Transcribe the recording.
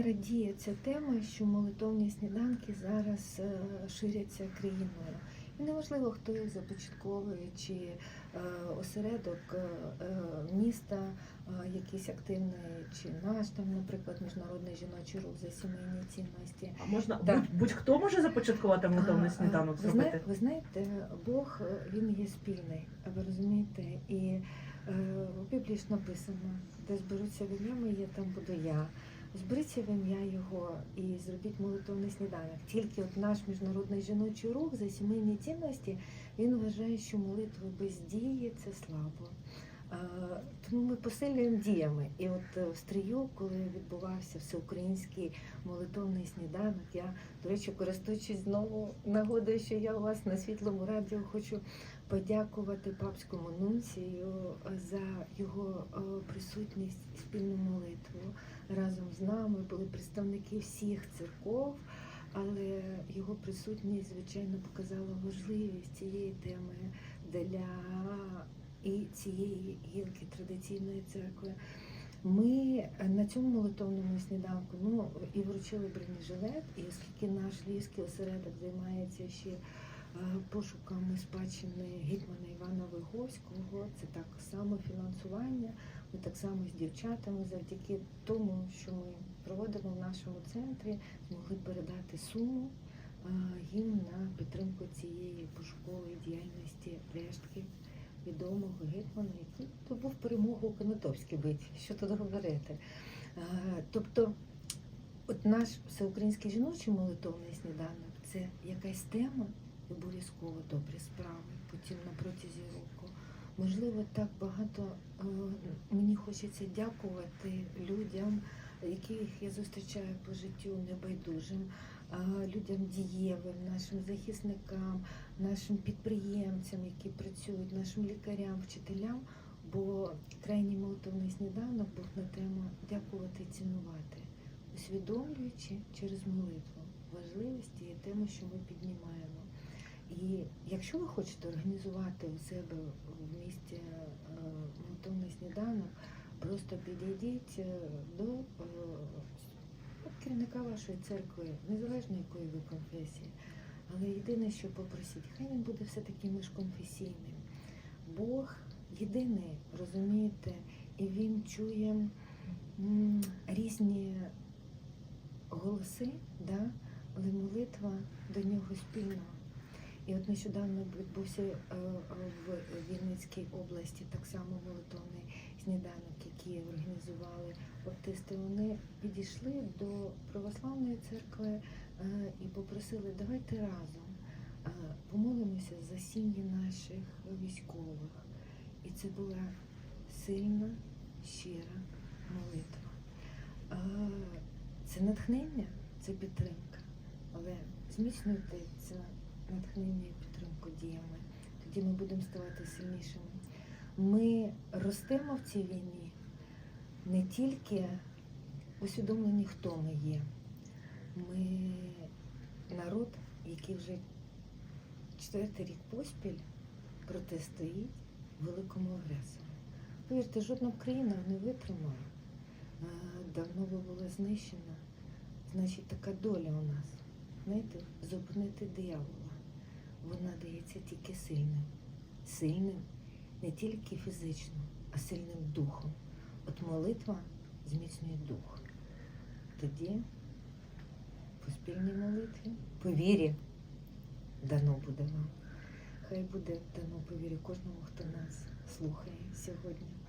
мене радіє ця тема, що молитовні сніданки зараз е, ширяться країною. І неважливо, хто їх започатковує, чи е, осередок е, міста, якийсь активний, чи наш там, наприклад, міжнародний жіночий рух за сімейні цінності. А можна будь- будь-хто може започаткувати молитовний сніданок ви, зна- ви знаєте, Бог він є спільний, ви розумієте? І в Біблії ж написано, де зберуться в ім'я моє, там буду я. Зберіться в ім'я Його і зробіть молитовний сніданок. Тільки от наш міжнародний жіночий рух за сімейні цінності він вважає, що молитва без дії це слабо. Е, Тому ми посилюємо діями. І от е, в стрію, коли відбувався всеукраїнський молитовний сніданок, я, до речі, користуючись знову нагодою, що я у вас на світлому радіо хочу подякувати папському нунцію за його е, присутність і спільну молитву. Разом з нами були представники всіх церков, але його присутність, звичайно, показала важливість цієї теми для і цієї гілки традиційної церкви. Ми на цьому молитовному сніданку ну і вручили бронежилет, і оскільки наш львівський осередок займається ще е, пошуками спадщини гетьмана Івана Виговського, це так само фінансування. Ми так само з дівчатами, завдяки тому, що ми проводимо в нашому центрі, змогли передати суму е, їм на підтримку цієї пошукової діяльності рештків відомого гетьмана, який здобув перемогу у Конотопській битві. Що тут говорити? Е, Тобто, от наш всеукраїнський жіночий молитовний сніданок це якась тема, обов'язково добрі справи, потім на протязі року. Можливо, так багато е, мені хочеться дякувати людям, яких я зустрічаю по життю небайдужим, е, людям дієвим, нашим захисникам, нашим підприємцям, які працюють, нашим лікарям, вчителям. Бо крайній молитовний сніданок був на тему дякувати і цінувати, усвідомлюючи через молитву важливість тієї теми, що ми піднімаємо. І якщо ви хочете організувати у себе в місті е, сніданок, просто підійдіть е, до е, керівника вашої церкви, незалежно якої ви конфесії. Але єдине, що попросіть, хай він буде все-таки міжконфесійним. Бог єдиний, розумієте, і він чує різні голоси, да? але молитва до нього спільна. І от нещодавно відбувся е, в Вінницькій області так само молитовний сніданок, який організували баптисти. Вони підійшли до православної церкви е, і попросили, давайте разом е, помолимося за сім'ї наших військових. І це була сильна, щира молитва. Це натхнення, це підтримка, але зміцнюйте це натхнення і підтримку діями. Тоді ми будемо ставати сильнішими. Ми ростемо в цій війні не тільки усвідомлені, хто ми є. Ми народ, який вже четвертий рік поспіль протистоїть великому агресору. Повірте, жодна країна не витримала. Е, Давно би була знищена. Значить, така доля у нас. Знаєте, зупинити диявола. Вона дається тільки сильним. Сильним не тільки фізично, а сильним духом. От молитва зміцнює дух. Тоді по спільній молитві, по вірі дано буде вам. Хай буде дано по вірі кожному, хто нас слухає сьогодні.